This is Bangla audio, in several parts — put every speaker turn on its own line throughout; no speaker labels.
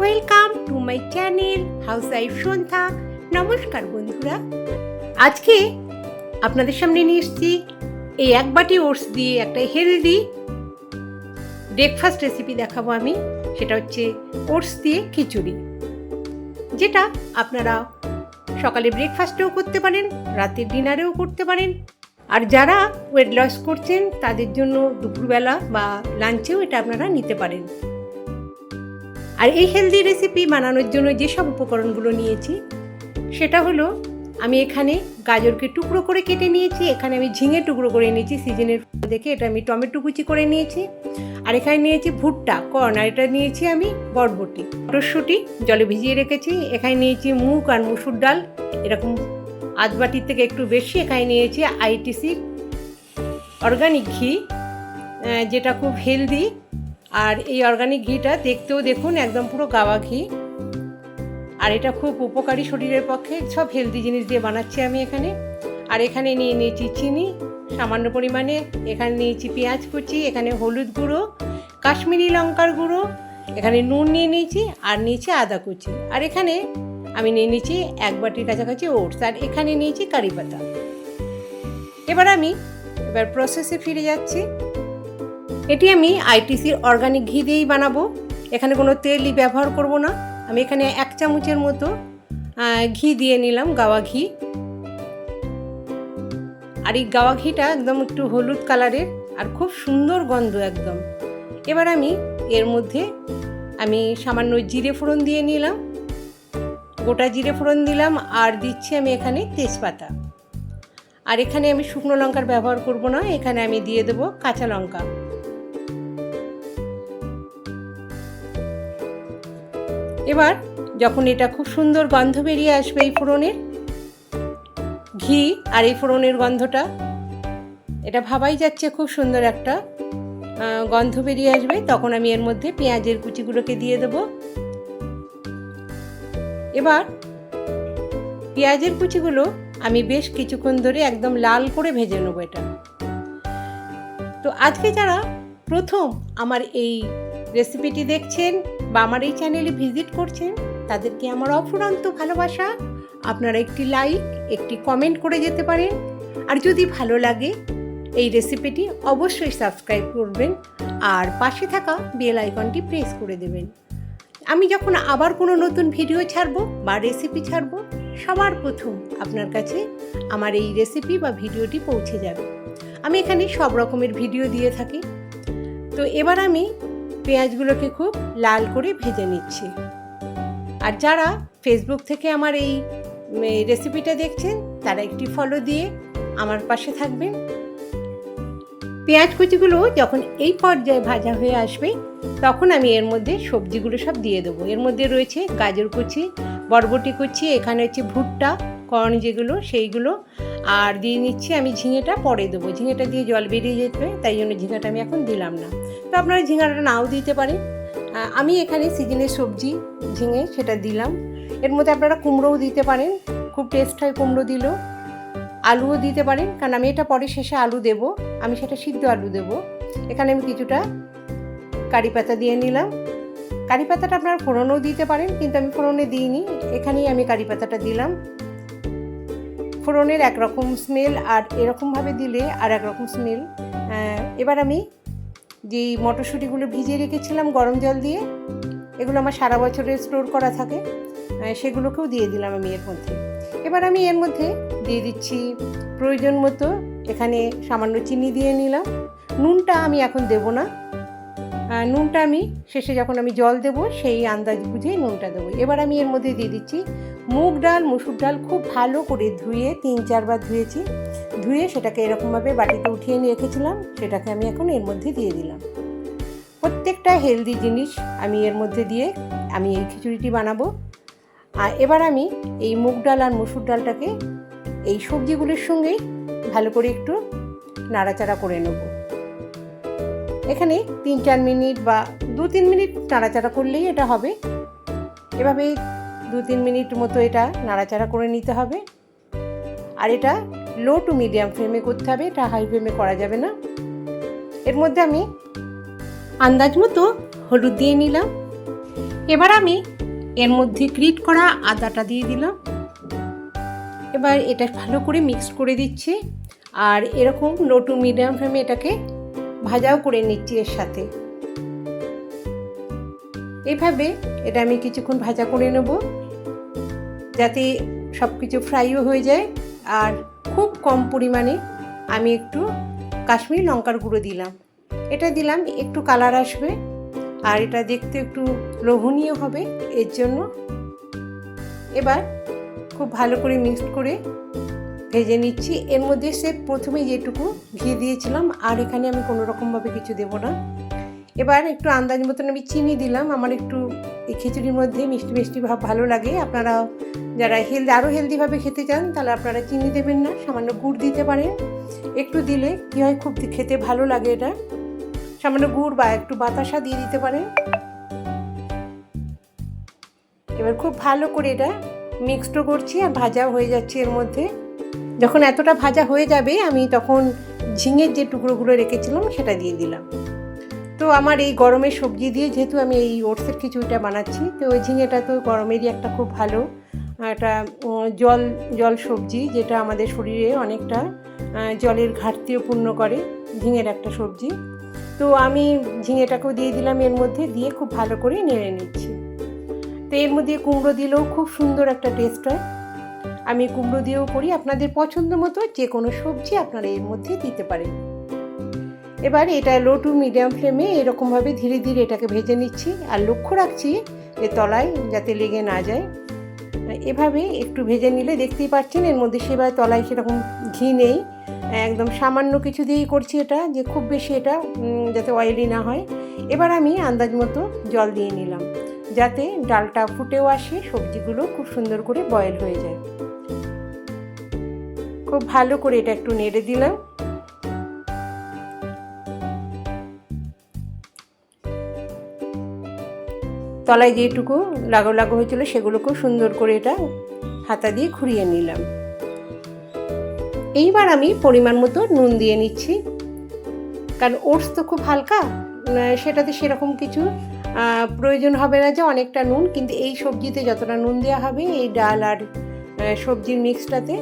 Welcome to my channel housewife Sandhya. নমস্কার বন্ধুরা। আজকে আপনাদের সামনে নিয়ে এসেছি এই এক বাটি ওটস দিয়ে একটা হেলদি ব্রেকফাস্ট রেসিপি দেখাবো আমি। সেটা হচ্ছে ওটস দিয়ে খিচুড়ি, যেটা আপনারা সকালে ব্রেকফাস্টেও করতে পারেন, রাতের ডিনারেও করতে পারেন। আর যারা ওয়েট লস করছেন, তাদের জন্য দুপুরবেলা বা লাঞ্চেও এটা আপনারা নিতে পারেন। আর এই হেলদি রেসিপি বানানোর জন্য যেসব উপকরণগুলো নিয়েছি, সেটা হলো, আমি এখানে গাজরকে টুকরো করে কেটে নিয়েছি, এখানে আমি ঝিঙে টুকরো করে নিয়েছি সিজনের দেখে এটা আমি টমেটো কুচি করে নিয়েছি, আর এখানে নিয়েছি ভুট্টা, কর্ন, আর এটা নিয়েছি আমি বরবটি, মটরশুঁটি, জলে ভিজিয়ে রেখেছি, এখানে নিয়েছি মুগ আর মুসুর ডাল, এরকম আধ বাটির থেকে একটু বেশি এখানে নিয়েছি আইটিসি অর্গানিক ঘি যেটা খুব হেলদি আর এই অর্গানিক ঘিটা দেখতেও দেখুন, একদম পুরো গাওয়া ঘি। আর এটা খুব উপকারী শরীরের পক্ষে, সব হেলদি জিনিস দিয়ে বানাচ্ছি আমি এখানে। আর এখানে নিয়ে নিয়েছি চিনি, সামান্য পরিমাণে। এখানে নিয়েছি পেঁয়াজ কুচি, এখানে হলুদ গুঁড়ো, কাশ্মীরি লঙ্কার গুঁড়ো। এখানে নুন নিয়ে নিয়েছি আর নিয়েছি আদা কুচি। আর এখানে আমি নিয়ে নিয়েছি এক বাটির কাছাকাছি ওটস। আর এখানে নিয়েছি কারি পাতা। এবার আমি, এবার প্রসেসে ফিরে যাচ্ছি। এটি আমি আইটিসির অর্গানিক ঘি দিয়েই বানাবো। এখানে কোনো তেলই ব্যবহার করব না। আমি এখানে এক চামচের মতো ঘি দিয়ে নিলাম, গাওয়া ঘি। আর এই গাওয়া ঘিটা একদম একটু হলুদ কালারের আর খুব সুন্দর গন্ধ একদম। এবার আমি এর মধ্যে আমি সামান্য জিরে ফোড়ন দিয়ে নিলাম। গোটা জিরে ফোড়ন দিলাম আর দিচ্ছি আমি এখানে তেজপাতা। আর এখানে আমি শুকনো লঙ্কার ব্যবহার করব না, এখানে আমি দিয়ে দেবো কাঁচা লঙ্কা। এবার যখন এটা খুব সুন্দর গন্ধ বেরিয়ে আসবে এই ফোড়নের, ঘি আর এই ফোড়নের গন্ধটা, এটা ভাবাই যাচ্ছে খুব সুন্দর একটা গন্ধ বেরিয়ে আসবে। তখন আমি এর মধ্যে পেঁয়াজের কুচিগুলোকে দিয়ে দেব। এবার পেঁয়াজের কুচিগুলো আমি বেশ কিছুক্ষণ ধরে একদম লাল করে ভেজে নেব এটা। তো আজকে যারা প্রথম আমার এই রেসিপিটি দেখছেন বা আমার এই চ্যানেলে ভিজিট করছেন, তাদেরকে আমার অফুরন্ত ভালোবাসা। আপনারা একটি লাইক, একটি কমেন্ট করে যেতে পারেন। আর যদি ভালো লাগে, এই রেসিপিটি অবশ্যই সাবস্ক্রাইব করবেন আর পাশে থাকা বেল আইকনটি প্রেস করে দেবেন। আমি যখন আবার কোনো নতুন ভিডিও ছাড়বো বা রেসিপি ছাড়বো, সবার প্রথম আপনার কাছে আমার এই রেসিপি বা ভিডিওটি পৌঁছে যাবে। আমি এখানে সব রকমের ভিডিও দিয়ে থাকি। তো এবার আমি পেঁয়াজগুলোকে খুব লাল করে ভেজে নিচ্ছি। আর যারা ফেসবুক থেকে আমার এই রেসিপিটা দেখছেন, তারা একটি ফলো দিয়ে আমার পাশে থাকবেন। পেঁয়াজ কুচিগুলো যখন এই পর্যায়ে ভাজা হয়ে আসবে, তখন আমি এর মধ্যে সবজিগুলো সব দিয়ে দেবো। এর মধ্যে রয়েছে গাজর কুচি, বরবটি কুচি, এখানে হচ্ছে ভুট্টা কর্ন যেগুলো, সেইগুলো। আর দিয়ে নিচ্ছি আমি ঝিঙেটা, পরে দেবো। ঝিঙেটা দিয়ে জল বেরিয়ে যেতে তাই জন্য ঝিঙাটা আমি এখন দিলাম না। তো আপনারা ঝিঙাটা নাও দিতে পারেন। আমি এখানে সিজনের সবজি, ঝিঙে সেটা দিলাম। এর মধ্যে আপনারা কুমড়োও দিতে পারেন। খুব টেস্ট হয় কুমড়ো দিলেও। আলুও দিতে পারেন, কারণ আমি এটা পরে শেষে আলু দেব। আমি সেটা সিদ্ধ আলু দেব। এখানে আমি কিছুটা কারি পাতা দিয়ে নিলাম। কারি পাতাটা আপনারা ফোড়নও দিতে পারেন, কিন্তু আমি ফোড়নে দিইনি। এখানেই আমি কারি পাতাটা দিলাম। ফোড়নের একরকম স্মেল আর এরকমভাবে দিলে আর একরকম স্মেল এবার আমি যেই মটরশুঁটিগুলো ভিজিয়ে রেখেছিলাম গরম জল দিয়ে, এগুলো আমার সারা বছরে স্টোর করা থাকে সেগুলোকেও দিয়ে দিলাম আমি এর মধ্যে। এবার আমি এর মধ্যে দিয়ে দিচ্ছি প্রয়োজন মতো এখানে সামান্য চিনি দিয়ে নিলাম। নুনটা আমি এখন দেব না। নুনটা আমি শেষে যখন আমি জল দেব, সেই আন্দাজ বুঝেই নুনটা দেবো। এবার আমি এর মধ্যে দিয়ে দিচ্ছি মুগ ডাল, মুসুর ডাল খুব ভালো করে ধুয়ে তিন চারবার ধুয়েছি। ধুয়ে সেটাকে এরকমভাবে বাটিতে উঠিয়ে নিয়ে রেখেছিলাম, সেটাকে আমি এখন এর মধ্যে দিয়ে দিলাম। প্রত্যেকটা হেলদি জিনিস আমি এর মধ্যে দিয়ে আমি এই খিচুড়িটি বানাবো। আর এবার আমি এই মুগ ডাল আর মুসুর ডালটাকে এই সবজিগুলির সঙ্গেই ভালো করে একটু নাড়াচাড়া করে নেব। এখানে তিন চার মিনিট বা দু তিন মিনিট নাড়াচাড়া করলেই এটা হবে। এভাবে দু তিন মিনিট মতো এটা নাড়াচাড়া করে নিতে হবে। আর এটা লো টু মিডিয়াম ফ্লেমে করতে হবে, এটা হাই ফ্লেমে করা যাবে না। এর মধ্যে আমি আন্দাজ মতো হলুদ দিয়ে নিলাম। এবার আমি এর মধ্যে গ্রিট করা আদাটা দিয়ে দিলাম। এবার এটা ভালো করে মিক্স করে দিচ্ছি। আর এরকম লো টু মিডিয়াম ফ্লেমে এটাকে ভাজাও করে নিচ্ছি এর সাথে। এভাবে এটা আমি কিছুক্ষণ ভাজা করে নেব, যাতে সব কিছু ফ্রাইও হয়ে যায়। আর খুব কম পরিমাণে আমি একটু কাশ্মীরি লঙ্কার গুঁড়ো দিলাম। এটা দিলাম, একটু কালার আসবে, আর এটা দেখতে একটু লোভনীয় হবে, এর জন্য। এবার খুব ভালো করে মিক্সড করে ভেজে নিচ্ছি। এর মধ্যে সে প্রথমে যেটুকু ঘি দিয়েছিলাম, আর এখানে আমি কোনো রকমভাবে কিছু দেবো না। এবার একটু আন্দাজ মতন আমি চিনি দিলাম। আমার একটু এই খিচুড়ির মধ্যে মিষ্টি মিষ্টি ভাব ভালো লাগে। আপনারা যারা হেলদি আরও হেলদিভাবে খেতে চান, তাহলে আপনারা চিনি দেবেন না। সামান্য গুড় দিতে পারেন। একটু দিলে কী হয়, খুব খেতে ভালো লাগে এটা। সামান্য গুড় বা একটু বাতাসা দিয়ে দিতে পারেন। এবার খুব ভালো করে এটা মিক্সডও করছি আর ভাজাও হয়ে যাচ্ছে এর মধ্যে। যখন এতটা ভাজা হয়ে যাবে, আমি তখন ঝিঙের যে টুকরোগুলো রেখেছিলাম, সেটা দিয়ে দিলাম। তো আমার এই গরমের সবজি দিয়ে যেহেতু আমি এই ওটসের খিচুড়িটা বানাচ্ছি, তো ওই ঝিঙেটা তো গরমেরই একটা খুব ভালো একটা জল জল সবজি যেটা আমাদের শরীরে অনেকটা জলের ঘাটতিও পূর্ণ করে ঝিঙের একটা সবজি। তো আমি ঝিঙেটাকেও দিয়ে দিলাম, এর মধ্যে দিয়ে খুব ভালো করে নেড়ে নিচ্ছি। তো এর মধ্যে কুমড়ো দিলেও খুব সুন্দর একটা টেস্ট হয়। আমি কুমড়ো দিয়েও করি, আপনাদের পছন্দ মতো যে কোনো সবজি আপনারা এর মধ্যে দিতে পারেন। এবার এটা লো টু মিডিয়াম ফ্লেমে এরকমভাবে ধীরে ধীরে এটাকে ভেজে নিচ্ছি আর লক্ষ্য রাখছি যে তলায় যাতে লেগে না যায়। এভাবে একটু ভেজে নিলে দেখতেই পাচ্ছেন এর মধ্যে সেবার তলায় সেরকম ঘি নেই। একদম সামান্য কিছু দিয়েই করছি এটা যে খুব বেশি এটা যাতে অয়েলি না হয়। এবার আমি আন্দাজ মতো জল দিয়ে নিলাম যাতে ডালটা ফুটেও আসে, সবজিগুলো খুব সুন্দর করে বয়েল হয়ে যায়। খুব ভালো করে এটা একটু নেড়ে দিলাম। তলায় যেটুকু লাগো লাগো হয়েছিল সেগুলোকেও সুন্দর করে এটা হাতা দিয়ে ঘুরিয়ে নিলাম। এইবার আমি পরিমাণ মতো নুন দিয়ে নিচ্ছি। কারণ ওটস তো খুব হালকা সেটাতে সেরকম কিছু প্রয়োজন হবে না যে অনেকটা নুন, কিন্তু এই সবজিতে যতটা নুন দেওয়া হবে, এই ডাল আর সবজির মিক্সটাতে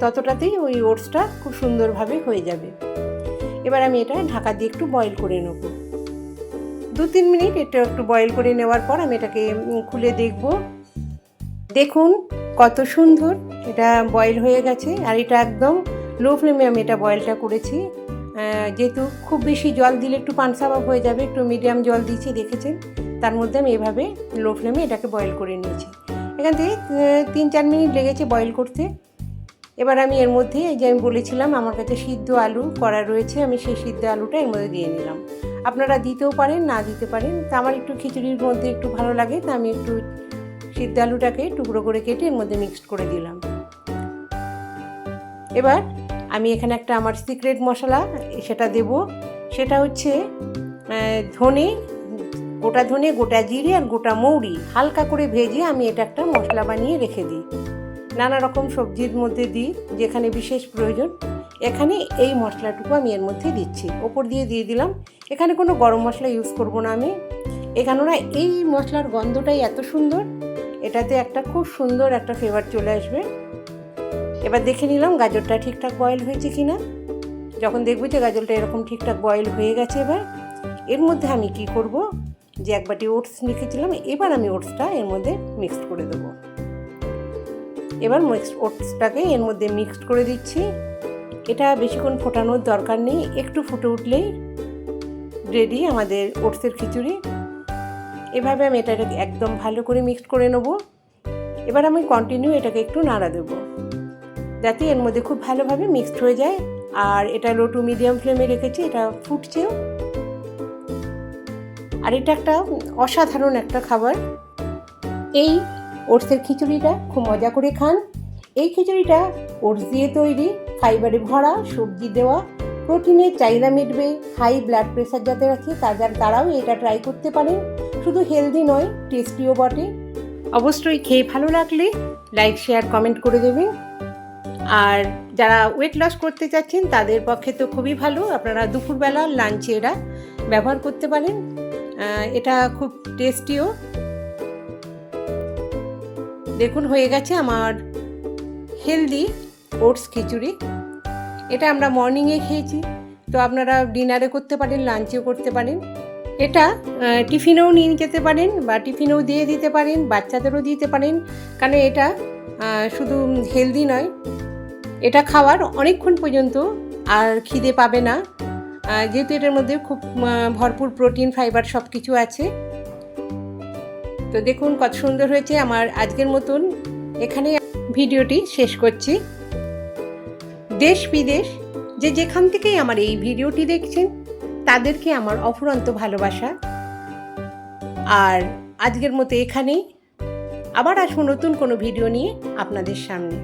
ততটাতেই ওই ওটসটা খুব সুন্দরভাবে হয়ে যাবে। এবার আমি এটা ঢাকা দিয়ে একটু বয়েল করে নেব। দু তিন মিনিট এটা একটু বয়েল করে নেওয়ার পর আমি এটাকে খুলে দেখব। দেখুন কত সুন্দর এটা বয়েল হয়ে গেছে। আর এটা একদম লো ফ্লেমে আমি এটা বয়েলটা করেছি। যেহেতু খুব বেশি জল দিলে একটু পানসাভাব হয়ে যাবে, একটু মিডিয়াম জল দিয়েছি, দেখেছেন? তার মধ্যে আমি এভাবে লো ফ্লেমে এটাকে বয়েল করে নিয়েছি। এখান থেকে তিন চার মিনিট লেগেছে বয়েল করতে। এবার আমি এর মধ্যে এই যে আমি বলেছিলাম, আমার কাছে সিদ্ধ আলু করা রয়েছে, আমি সেই সিদ্ধ আলুটা এর মধ্যে দিয়ে নিলাম আপনারা দিতেও পারেন, না দিতে পারেন। তা আমার একটু খিচুড়ির মধ্যে একটু ভালো লাগে, তা আমি একটু সিদ্ধ আলুটাকে টুকরো করে কেটে এর মধ্যে মিক্সড করে দিলাম। এবার আমি এখানে একটা আমার সিক্রেট মশলা, সেটা দেব। সেটা হচ্ছে ধনে, গোটা ধনে, গোটা জিরে আর গোটা মৌরি। হালকা করে ভেজে আমি এটা একটা মশলা বানিয়ে রেখে দিই। নানা রকম সবজির মধ্যে দিই, যেখানে বিশেষ প্রয়োজন। এখানে এই মশলাটুকু আমি এর মধ্যে দিচ্ছি। ওপর দিয়ে দিয়ে দিলাম। এখানে কোনো গরম মশলা ইউজ করব না আমি। এখানেরা এই মশলার গন্ধটাই এত সুন্দর। এটাতে একটা খুব সুন্দর একটা ফ্লেভার চলে আসবে। এবার দেখে নিলাম গাজরটা ঠিকঠাক বয়েল হয়েছে কি না যখন দেখব যে গাজরটা এরকম ঠিকঠাক বয়েল হয়ে গেছে এবার, এর মধ্যে আমি কি করব? যে এক বাটি ওটস রেখেছিলাম এবার আমি ওটসটা এর মধ্যে মিক্সড করে দেবো। এবার ওটসটাকে এর মধ্যে মিক্সড করে দিচ্ছি। এটা বেশিক্ষণ ফোটানোর দরকার নেই, একটু ফুটে উঠলেই রেডি আমাদের ওটসের খিচুড়ি। এভাবে আমি এটাকে একদম ভালো করে মিক্সড করে নেব। এবার আমি কন্টিনিউ এটাকে একটু নাড়া দেবো, যাতে এর মধ্যে খুব ভালোভাবে মিক্সড হয়ে যায়। আর এটা লো টু মিডিয়াম ফ্লেমে রেখেছি, এটা ফুটছেও। আর এটা একটা অসাধারণ একটা খাবার। এই ওটসের খিচুড়িটা খুব মজা করে খান। এই খিচুড়িটা ওটস দিয়ে তৈরি, ফাইবারে ভরা, সবজি দেওয়া প্রোটিনের চাহিদা মিটবে, হাই ব্লাড প্রেশার যাতে রাখে তাদের তারাও এটা ট্রাই করতে পারেন। শুধু হেলদি নয় টেস্টিও বটে। অবশ্যই খেয়ে ভালো লাগলে লাইক শেয়ার কমেন্ট করে দেবেন। আর যারা ওয়েট লস করতে চাচ্ছেন তাদের পক্ষে তো খুবই ভালো। আপনারা দুপুরবেলা লাঞ্চে এরা ব্যবহার করতে পারেন। এটা খুব টেস্টিও দেখুন, হয়ে গেছে আমার হেলদি ওটস খিচুড়ি। এটা আমরা মর্নিংয়ে খেয়েছি। তো আপনারা ডিনারে করতে পারেন লাঞ্চেও করতে পারেন। এটা টিফিনেও নিয়ে যেতে পারেন বা টিফিনেও দিয়ে দিতে পারেন, বাচ্চাদেরও দিতে পারেন। কারণ এটা শুধু হেলদি নয়, এটা খাওয়ার অনেকক্ষণ পর্যন্ত আর খিদে পাবে না। যেহেতু এটার মধ্যে খুব ভরপুর প্রোটিন ফাইবার সব কিছু আছে। তো দেখুন কত সুন্দর হয়েছে আমার আজকের মতন এখানে ভিডিওটি শেষ করছি। দেশ বিদেশ, যে যেখান থেকেই আমার এই ভিডিওটি দেখছেন, তাদেরকে আমার অফুরন্ত ভালোবাসা। আর আজকের মতো এখানেই। আবার আসব নতুন কোনো ভিডিও নিয়ে আপনাদের সামনে।